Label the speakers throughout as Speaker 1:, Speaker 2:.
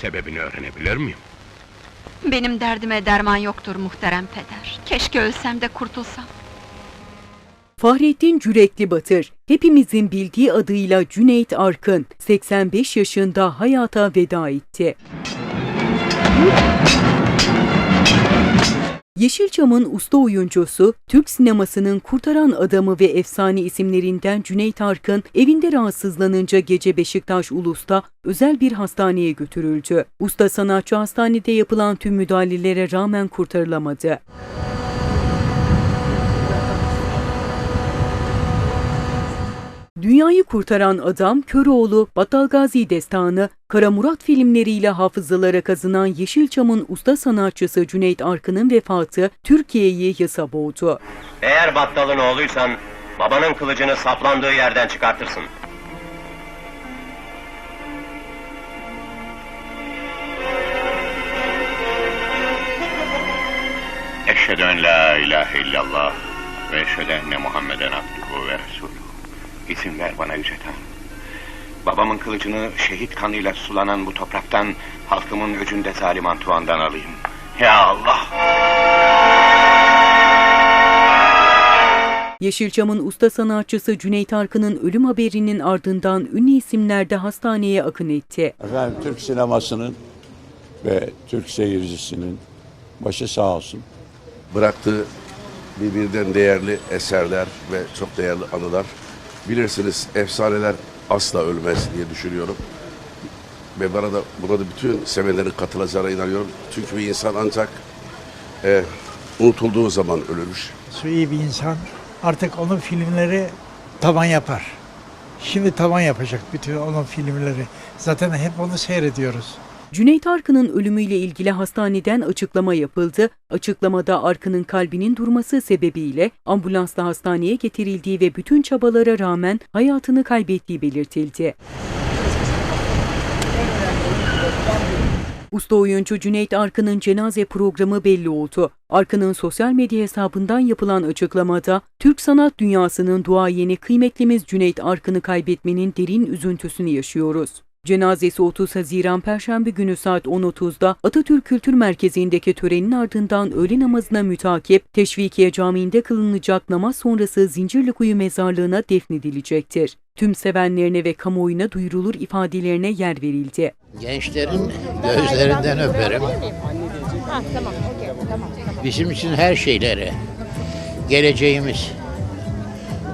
Speaker 1: Sebebini öğrenebilir miyim?
Speaker 2: Benim derdime derman yoktur muhterem peder. Keşke ölsem de kurtulsam.
Speaker 3: Fahrettin Cürekli Batır, hepimizin bildiği adıyla Cüneyt Arkın, 85 yaşında hayata veda etti. Yeşilçam'ın usta oyuncusu, Türk sinemasının kurtaran adamı ve efsane isimlerinden Cüneyt Arkın, evinde rahatsızlanınca gece Beşiktaş Ulus'ta özel bir hastaneye götürüldü. Usta sanatçı hastanede yapılan tüm müdahalelere rağmen kurtarılamadı. Dünyayı kurtaran adam Köroğlu, Battal Gazi Destanı, Kara Murat filmleriyle hafızalara kazınan Yeşilçam'ın usta sanatçısı Cüneyt Arkın'ın vefatı Türkiye'yi yasa boğdu.
Speaker 4: Eğer battalın oğluysan, babanın kılıcını saplandığı yerden çıkartırsın.
Speaker 1: Eşhedü en la ilahe illallah ve eşhedü enne Muhammeden abduhu ve resulü. İzin ver bana Yüce Tanrım. Babamın kılıcını şehit kanıyla sulanan bu topraktan halkımın öcünde zalim Antuan'dan alayım. Ya Allah!
Speaker 3: Yeşilçam'ın usta sanatçısı Cüneyt Arkın'ın ölüm haberinin ardından ünlü isimler de hastaneye akın etti.
Speaker 5: Efendim Türk sinemasının ve Türk seyircisinin başı sağ olsun.
Speaker 6: bıraktığı birbirinden değerli eserler ve çok değerli anılar. Bilirsiniz efsaneler asla ölmez diye düşünüyorum. Ve bana da buna da bütün sevenlerin katılacağına inanıyorum. Çünkü bir insan ancak e, unutulduğu zaman ölürmüş.
Speaker 7: Su iyi bir insan. Artık onun filmleri tavan yapar. Şimdi tavan yapacak bütün onun filmleri. Zaten hep onu seyrediyoruz.
Speaker 3: Cüneyt Arkın'ın ölümüyle ilgili hastaneden açıklama yapıldı. Açıklamada Arkın'ın kalbinin durması sebebiyle ambulansla hastaneye getirildiği ve bütün çabalara rağmen hayatını kaybettiği belirtildi. Usta oyuncu Cüneyt Arkın'ın cenaze programı belli oldu. Arkın'ın sosyal medya hesabından yapılan açıklamada, Türk sanat dünyasının duayeni kıymetlimiz Cüneyt Arkın'ı kaybetmenin derin üzüntüsünü yaşıyoruz. Cenazesi 30 Haziran Perşembe günü saat 10.30'da Atatürk Kültür Merkezi'ndeki törenin ardından öğle namazına mütakip Teşvikiye Camii'nde kılınacak namaz sonrası Zincirlikuyu mezarlığına defnedilecektir. Tüm sevenlerine ve kamuoyuna duyurulur ifadelerine yer verildi.
Speaker 8: Gençlerin gözlerinden öperim. Bizim için her şeyleri, geleceğimiz,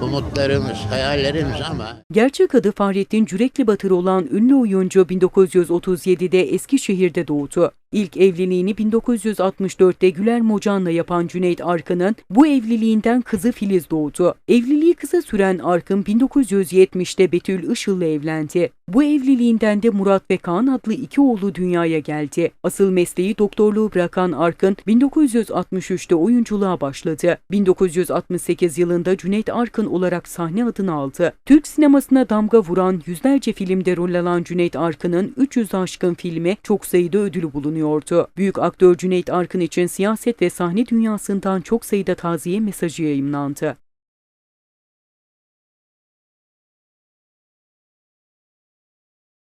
Speaker 8: umutlarımız, hayallerimiz ama
Speaker 3: Gerçek adı Fahrettin Cürekli Batır olan ünlü oyuncu 1937'de Eskişehir'de doğdu. İlk evliliğini 1964'te Güler Mocan'la yapan Cüneyt Arkın'ın bu evliliğinden kızı Filiz doğdu. Evliliği kısa süren Arkın 1970'te Betül Işıl'la evlendi. Bu evliliğinden de Murat ve Kaan adlı iki oğlu dünyaya geldi. Asıl mesleği doktorluğu bırakan Arkın 1963'te oyunculuğa başladı. 1968 yılında Cüneyt Arkın olarak sahne adını aldı. Türk sinemasına damga vuran yüzlerce filmde rol alan Cüneyt Arkın'ın 300 aşkın filmi çok sayıda ödülü bulunuyordu. Büyük aktör Cüneyt Arkın için siyaset ve sahne dünyasından çok sayıda taziye mesajı yayımlandı.